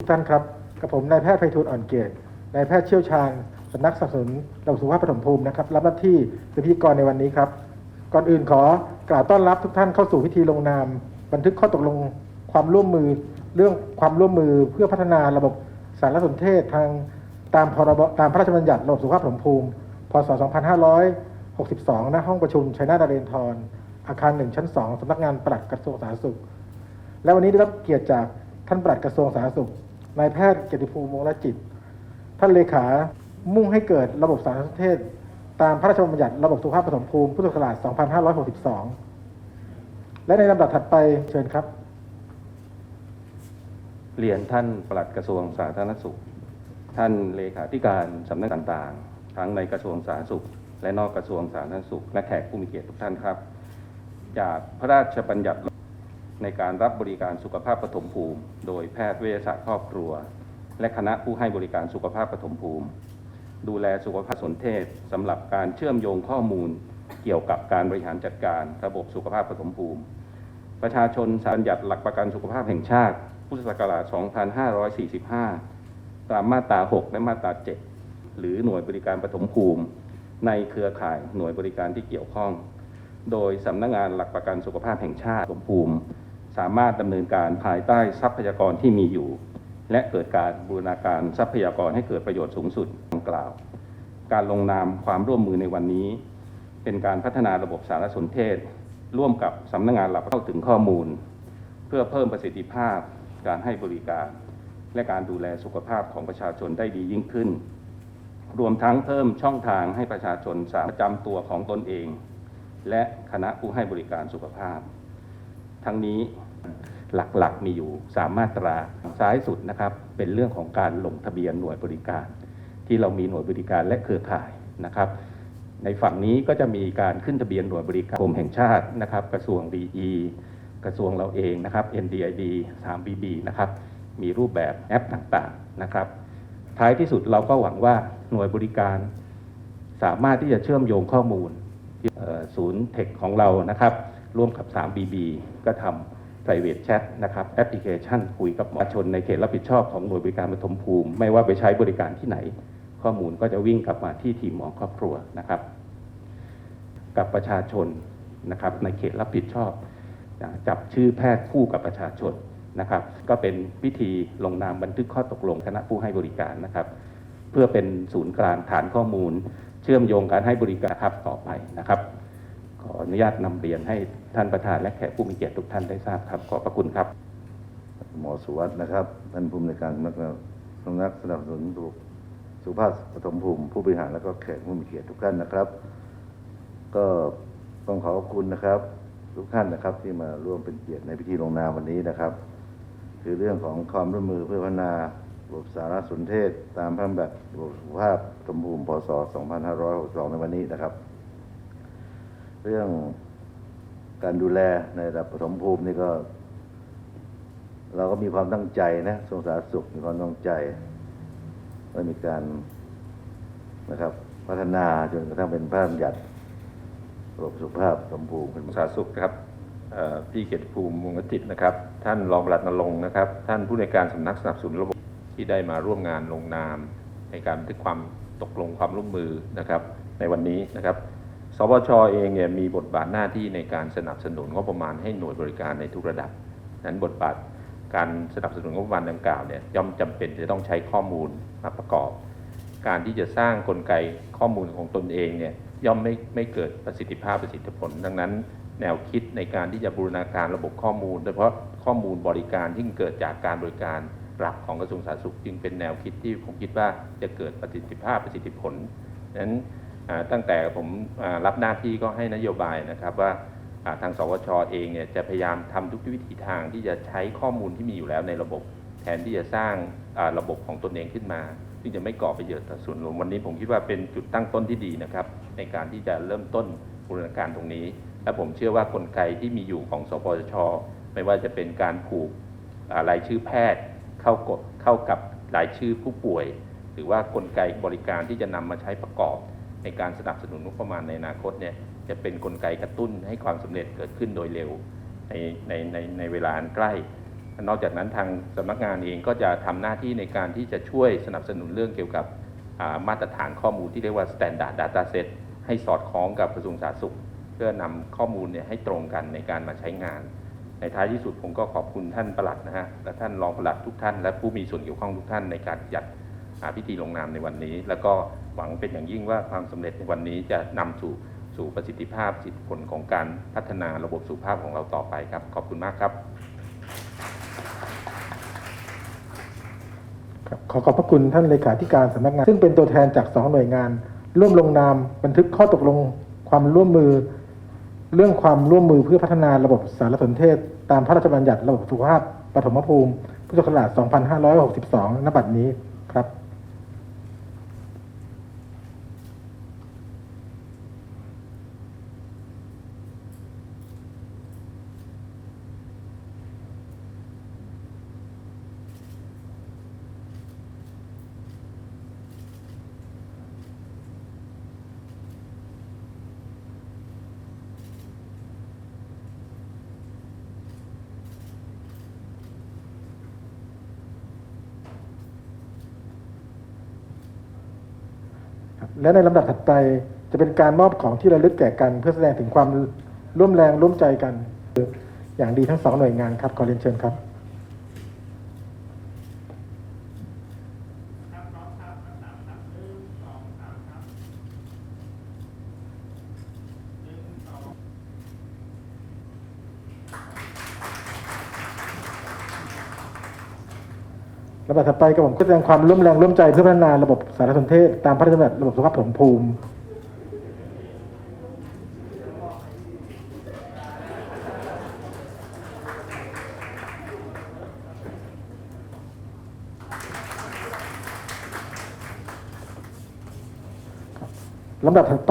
ทุกท่านครับกับผมนายแพทย์ไพฑูรย์อ่อนเกตนายแพทย์เชี่ยวชาญสำนักสนับสนุนระบบสุขภาพปฐมภูมินะครับ รับหน้าที่เป็นพิธีกรในวันนี้ครับ ก่อนอื่นขอกล่าวต้อนรับทุกท่านเข้าสู่พิธีลงนาม บันทึกข้อตกลงความร่วมมือเรื่องความร่วมมือเพื่อพัฒนาระบบสารสนเทศทางตามพรบตามพระราชบัญญัติระบบสุขภาพปฐมภูมิ พศ 2562ณห้องประชุมชัยนาทนเรนทรอาคาร1ชั้น2สำนักงานปลัดกระทรวงสาธารณสุข และวันนี้ได้รับเกียรติจากท่านปลัดกระทรวงสาธารณสุข นายแพทย์เกียรติภูมิวงศรจิต ท่านเลขา มุ่งให้เกิดระบบสารสนเทศ ตามพระราชบัญญัติระบบสุขภาพปฐมภูมิพุทธศักราช 2562 และในลำดับถัดไปเชิญครับ เรียนท่านปลัดกระทรวงสาธารณสุข ท่านเลขาธิการสำนักต่างๆ ทั้งในกระทรวงสาธารณสุข และนอกกระทรวงสาธารณสุข และแขกผู้มีเกียรติทุกท่านครับ จากพระราชบัญญัติ ในการรับบริการสุขภาพปฐมภูมิ โดยแพทย์เวชศาสตร์ครอบครัว และคณะผู้ให้บริการสุขภาพปฐมภูมิ ดูแลสุขภาพสนเทศสำหรับการเชื่อมโยงข้อมูล เกี่ยวกับการบริหารจัดการระบบสุขภาพปฐมภูมิ ประชาชนสัญญัติหลักประกันสุขภาพแห่งชาติ พุทธศักราช 2545 ตามมาตรา 6 และมาตรา 7 หรือหน่วยบริการปฐมภูมิ ในเครือข่ายหน่วยบริการที่เกี่ยวข้องโดยสำนักงงานหลักประกันสุขภาพแห่งชาติปฐมภูมิ สามารถดำเนินการภายใต้ทรัพยากรที่มีอยู่ และเกิดการบูรณาการทรัพยากรให้เกิดประโยชน์สูงสุดดังกล่าว การลงนามความร่วมมือในวันนี้ เป็นการพัฒนาระบบสารสนเทศ ร่วมกับสำนักงานหลักเข้าถึงข้อมูล เพื่อเพิ่มประสิทธิภาพการให้บริการ และการดูแลสุขภาพของประชาชนได้ดียิ่งขึ้น รวมทั้งเพิ่มช่องทางให้ประชาชนสามารถจำตัวของตนเอง และคณะผู้ให้บริการสุขภาพ ทั้งนี้ หลักๆมีอยู่สามมาตราซ้ายสุดนะครับ เป็นเรื่องของการลงทะเบียนหน่วยบริการ ที่เรามีหน่วยบริการและเครือข่ายนะครับ ในฝั่งนี้ก็จะมีการขึ้นทะเบียนหน่วยบริการกรมแห่งชาตินะครับ กระทรวงดีกระทรวงเราเองนะครับ NDID 3BB นะครับมีรูปแบบแอปต่างๆนะครับ ท้ายที่สุดเราก็หวังว่าหน่วยบริการ สามารถที่จะเชื่อมโยงข้อมูลที่ศูนย์เทคของเรานะครับ ร่วมกับ 3BB ก็ทำ private chat นะครับแอปพลิเคชันคุยกับประชาชนในเขตรับผิดชอบของหน่วยบริการปฐมภูมิ ไม่ว่าไปใช้บริการที่ไหน ข้อมูลก็จะวิ่งกลับมาที่ทีมหมอครอบครัวนะครับ กับประชาชนนะครับในเขตรับผิดชอบ จับชื่อแพทย์คู่กับประชาชนนะครับ ก็เป็นพิธีลงนามบันทึกข้อตกลงคณะผู้ให้บริการนะครับ เพื่อเป็นศูนย์กลางฐานข้อมูล เชื่อมโยงการให้บริการครับต่อไปนะครับ ขออนุญาตนำเรียนให้ท่านประธานและแขกผู้มีเกียรติทุกท่านได้ทราบครับ ขอบพระคุณครับ หมอสุวัสด์นะครับ ท่านผู้อำนวยการสำนักสำนักสนับสนุนสุขภาพปฐมภูมิ ผู้บริหารและก็แขกผู้มีเกียรติทุกท่านนะครับ ก็ต้องขอขอบคุณนะครับ ทุกท่านนะครับที่มาร่วมเป็นเกียรติในพิธีลงนามวันนี้นะครับ คือเรื่องของความร่วมมือเพื่อพัฒนาระบบสารสนเทศ ตามพระราชบัญญัติระบบสุขภาพปฐมภูมิพศ 2562 ในวันนี้นะครับ เรื่องการดูแลในระดับปฐมภูมินี่ก็ เราก็มีความตั้งใจนะทรงสารสุขมีความตั้งใจว่ามีการนะครับ พัฒนาจนกระทั่งเป็นพระราชบัญญัติระบบสุขภาพสมภูมิขึ้นสารสุขครับพี่เกียรติภูมิวงจิตนะครับ ท่านรองปลัดนรงค์นะครับ ท่านผู้ในการสำนักสนับสนุนระบบที่ได้มาร่วมงานลงนาม ในการบันทึกความตกลงความร่วมมือนะครับ ในวันนี้นะครับ สปชเองเนี่ยมีบทบาทหน้าที่ในการสนับสนุนงบประมาณให้หน่วยบริการในทุกระดับ นั้นบทบาทการสนับสนุนงบประมาณดังกล่าวเนี่ยย่อมจำเป็นจะต้องใช้ข้อมูลมาประกอบ การที่จะสร้างกลไกข้อมูลของตนเองเนี่ยย่อมไม่ไม่เกิดประสิทธิภาพประสิทธิผล ดังนั้น แนวคิดในการที่จะบูรณาการระบบข้อมูล โดยเฉพาะข้อมูลบริการที่เกิดจากการบริการหลักของกระทรวงสาธารณสุขจึงเป็นแนวคิดที่ผมคิดว่าจะเกิดประสิทธิภาพประสิทธิผลดังนั้น ตั้งแต่ผมรับหน้าที่ก็ให้นโยบายนะครับว่าทางสวชเองเนี่ยจะพยายามทำทุกวิถีทางที่จะใช้ข้อมูลที่มีอยู่แล้วในระบบ แทนที่จะสร้างระบบของตนเองขึ้นมา ซึ่งจะไม่ก่อประโยชน์ต่อส่วนรวมวันนี้ผมคิดว่าเป็นจุดตั้งต้นที่ดีนะครับ ในการที่จะเริ่มต้นบูรณาการตรงนี้ และผมเชื่อว่ากลไกที่มีอยู่ของสปชไม่ว่าจะเป็นการผูกอ่ารายชื่อแพทย์เข้ากดเข้ากับรายชื่อผู้ป่วย หรือว่ากลไกบริการที่จะนำมาใช้ประกอบ ในการสนับสนุนงบประมาณในอนาคตเนี่ยจะเป็นกลไกกระตุ้นให้ความสำเร็จเกิดขึ้นโดยเร็วในในในในเวลาอันใกล้ นอกจากนั้นทางสำนักงานเองก็จะทำหน้าที่ในการที่จะช่วยสนับสนุนเรื่องเกี่ยวกับมาตรฐานข้อมูลที่เรียกว่า standard data set ให้สอดคล้องกับกระทรวงสาธารณสุข เพื่อนำข้อมูลเนี่ยให้ตรงกันในการมาใช้งาน ในท้ายที่สุดผมก็ขอบคุณท่านประหลัดนะฮะและท่านรองประหลัดทุกท่าน และผู้มีส่วนเกี่ยวข้องทุกท่านในการจัดพิธีลงนามในวันนี้ แล้วก็ หวังเป็นอย่างยิ่งว่าความสำเร็จในวันนี้จะนำสู่สู่ประสิทธิภาพสิทธิผลของการพัฒนาระบบสุขภาพของเราต่อไปครับ ขอบคุณมากครับครับขอขอบพระคุณท่านเลขาธิการสำนักงาน ซึ่งเป็นตัวแทนจากสองหน่วยงาน ร่วมลงนามบันทึกข้อตกลงความร่วมมือ เรื่องความร่วมมือเพื่อพัฒนาระบบสารสนเทศ ตามพระราชบัญญัติระบบสุขภาพปฐมภูมิ พุทธศักราช 2562 ณ บัดนี้ครับ และในลำดับถัดไปจะเป็นการมอบของที่ระลึกแก่กัน เพื่อแสดงถึงความร่วมแรงร่วมใจกัน อย่างดีทั้งสองหน่วยงานครับขอเรียนเชิญครับ ลำดับถัดไปกับผมก็แสดงความร่วมแรงร่วมใจเพื่อพัฒนาระบบสารสนเทศ ตามพระราชบัญญัติระบบสุขภาพผลภูมิลำดับถัดไป